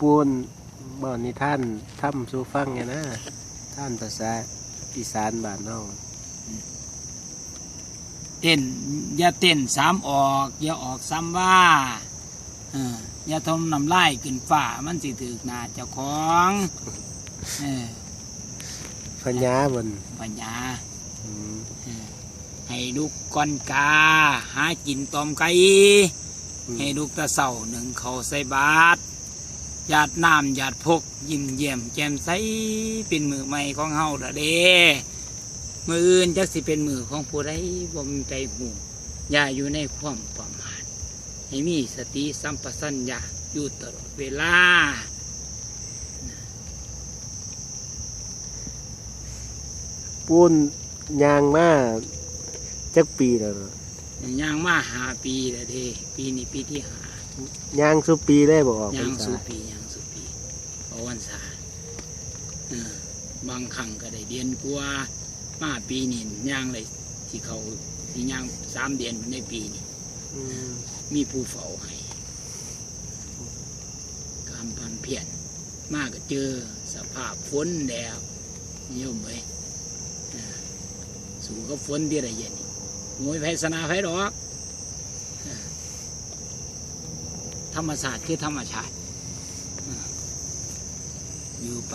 ปูนบ่อนิท่านถ้ำสู่ฟังไงนะ ท่านภาษาอีสานบ้านน้องเต้นอย่าเต้นสามออก อย่าออกซ้ำว่าเอออย่าทมน้ำลายขึ้นฝ่ามันสิถึกหนาเจ้าของเออพญาบนปัญญาอืมเออให้ลูกก้อนกา หากินตอมไก่ให้ลูกตะเสาหนึ่งเขาใส่บาตร หยาดน้ำหยาดพก ยิ้มเยี่ยมแจ่มใสเป็นมือใหม่ของเฮาละเด้มืออื่นจักสิเป็นมือของผู้ใดบ่มีใจหูอย่าอยู่ในความประมาทให้มีสติสัมปชัญญะอยู่ตลอดเวลาปูนยางมาจักปีแล้วเนอะย่างมาหาปีแล้วเด้ปีนี้ปีที่หายางสุปีได้บอกออกย่างพรรษาสู่ปีย่างสู่ปีเพราะ วันษาเออบางครั้งก็ได้เดือนกว่ามาปีนี้ย่างเลยที่เขาที่ย่างสามเดือนในปีนี้อืมมีผู้เฝ้าให้กำพันเพียรมากก็เจอสภาพฝนแล้วโยมเอ้ยเออสู่กับฝนที่ไรเย็นนี่มวยไพศนาไพดอกเออธรรมศาสตร์คือธรรมชาติเออ อยู่ไป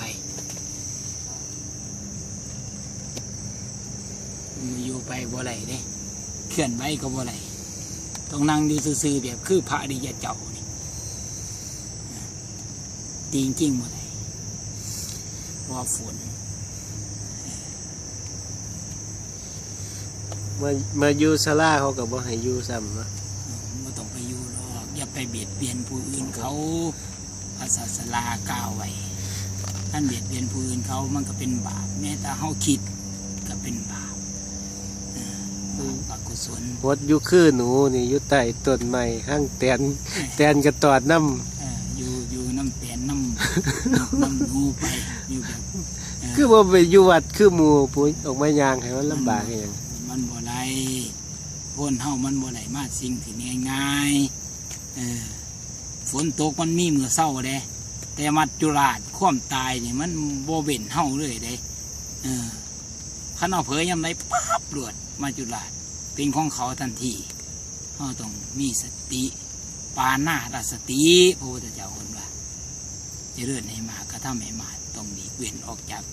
อยู่ไปบ่ไรเด้เคลื่อนไหวก็บ่ไรต้องนั่งอยู่ซื่อๆแบบคือพระอริยเจ้านี่จริงจริงๆหมดเลยว่าฝนมามาอยู่ศาลาเขาก็บ่ให้อยู่ซ้ำเนอะไม่ต้องไปอยู่หรอกอย่าไปเบียดเบียนผู้อื่นเขาพระศาสลากล่าวไว้ ท่านเบียดเบียนผู้อื่นเขามันก็เป็นบาปแม้แต่เขาคิดก็เป็นบาปเออบาปอกุศลวดอยู่คือหนูนี่อยู่ใต้ต้นไม้ข้างแตนแตนกระตอดน้เอออยู่อยู่น้ำเตียนน้ำน้ำนูไปอยู่แบบเำคือว่าไปอยู่วัดคือหมู่ปุ้ยออกมายางให้มันลำบากให้หยังมันบ่ไรคนเฮามันบ่ไรมาสิ่งที่ง่ายๆเออฝนตกมันมีมือเศร้าเด้ แต่มัจจุราชความตายนี่มันโบเวนเฮาเลยเด้เออขันเอาเผยยำไรปั๊บรวดมัจจุราชเป็นของเขาทันทีเฮาต้องมีสติปานาตสติพระพุทธเจ้าคนว่าจะเลื่อนให้มากระทำให้มาต้องหลีกเว้นออกจาก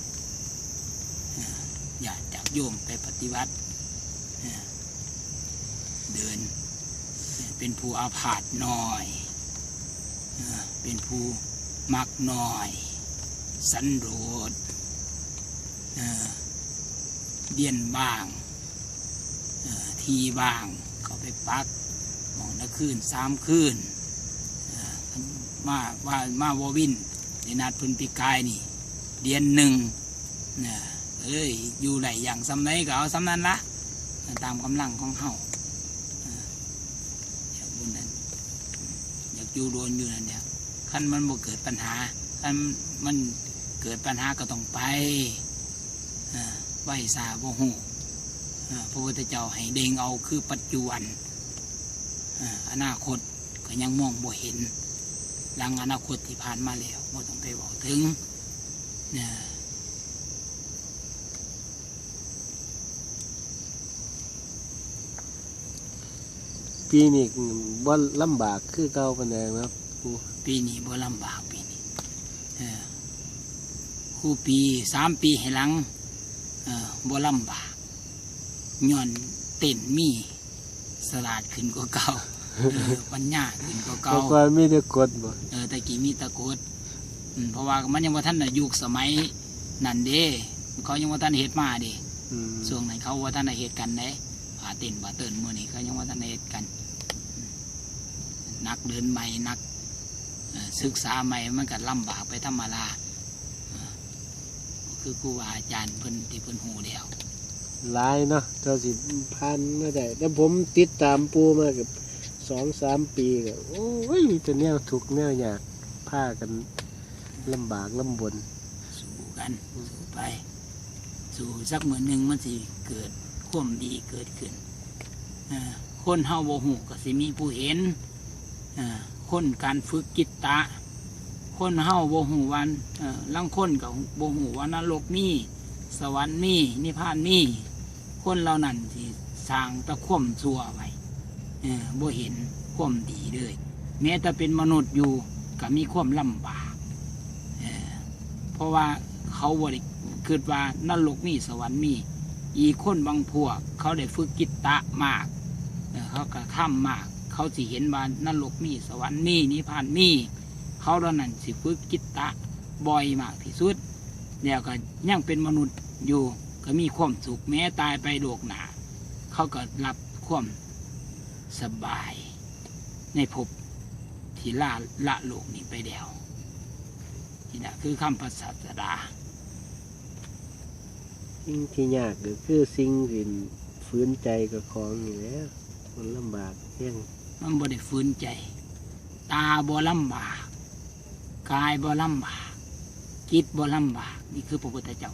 อย่าจากโยมไปปฏิบัติ เดิน เป็นผู้อาพาธน้อยเอ่อเป็นผู้ มักน้อย สันโดษเดียนบ้าง ทีบ้าง เขาไปปักมองละคืนสามคืนมาว่า มาวอวินในนัดพื้นปีกายนี่ เดือนหนึ่งเน่อ้ย อยู่ไหนอย่างสำไรก็เอาสำนั้นละ ตามกำลังของเฮาอยากบุญนั้น อยากอยู่โดนอยู่นั่นเนี่ย ขั้นมันบ่เกิดปัญหาขั้นมันเกิดปัญหาก็ต้องไปไหวสาบ่หูพระพุทธเจ้าให้เด้งเอาคือปัจจุบันอนาคตก็ยังมองบ่เห็นหลังอนาคตที่ผ่านมาแล้วบ่ต้องไปบอกถึงเนี่ยปีนี้บ่ลำบากคือเก่าปานใดครับ ปูปีนี้บ่ลำบากปีนี้เออคู่ปีสามปีให้หลังเออบ่ลำบากย้อนเต้นมีสลาดขึ้นกว่าเก่าเออปัญญาขึ้นกว่าเพเก่าราะว่ามีแต่กฎบ่เออแต่กี้มีตะโกดอืมเพราะว่ามันยังว่าท่านน่ะยุคสมัยนั่นเด้เขายังว่าท่านเหตุมาเด้อืมช่วงนั้นเขาว่าท่านได้เหตุกันเด้ผาเต้นผาเตินมื่อนี้เขายังว่าท่านได้เหตุกัน นักเดินใหม่นักเอ่อ ศึกษาใหม่มันก็ลำบากไปธรรมดาเออคือครูบาอาจารย์เพิ่นที่เพิ่นหูเดียวหลายเนาะเจ้าสิพันมาได้แล้วผมติดตามปูมากับสองสามปีก็โอ้ยมีแต่แนวถูกข์แนวยากพากันลำบากลำบน สู้กันสู้ไป สู้สักเหมือนหนึ่งมันสิเกิดความดีเกิดขึ้นเออคนเฮาโบหูก็สิมีผู้เห็นเออ คนการฝึกกิตตะ คนเฮาโบ่ฮู้วันลางคนก็บ่ฮู้ว่านรกมี สวรรค์มี นิพพานมี คนเหล่านั้นที่สร้างตะข่มชั่วไว้เออบ่เห็นข่มดีเลย แม้แต่เป็นมนุษย์อยู่ก็มีความลำบากเออเพราะว่าเขาบ่ได้คิดว่านรกมีสวรรค์มี อีคนบางพวก เขาได้ฝึกกิตตะมากเออเขาก็ข้ามมาก เขาสิเห็นว่านรกมีสวรรค์มีนิพพานมีเขาเหล่านั้นสิฝึกกิตตะบ่อยมากที่สุดแล้วก็ยังเป็นมนุษย์อยู่ก็มีความสุขแม้ตายไปโลกหนา เขาก็รับความสบาย ในภพที่ละละโลกนี้ไปแล้วนี่นะคือคำภาษาสดาสิ่งที่ยากก็คือสิ่งที่ฝืนใจกับของนี่แหล้วมันลำบากแห้ง มันบ่ได้ฟื้นใจ ตาบ่ลำบาก กายบ่ลำบากจิตบ่ลำบาก นี่คือพระพุทธเจ้า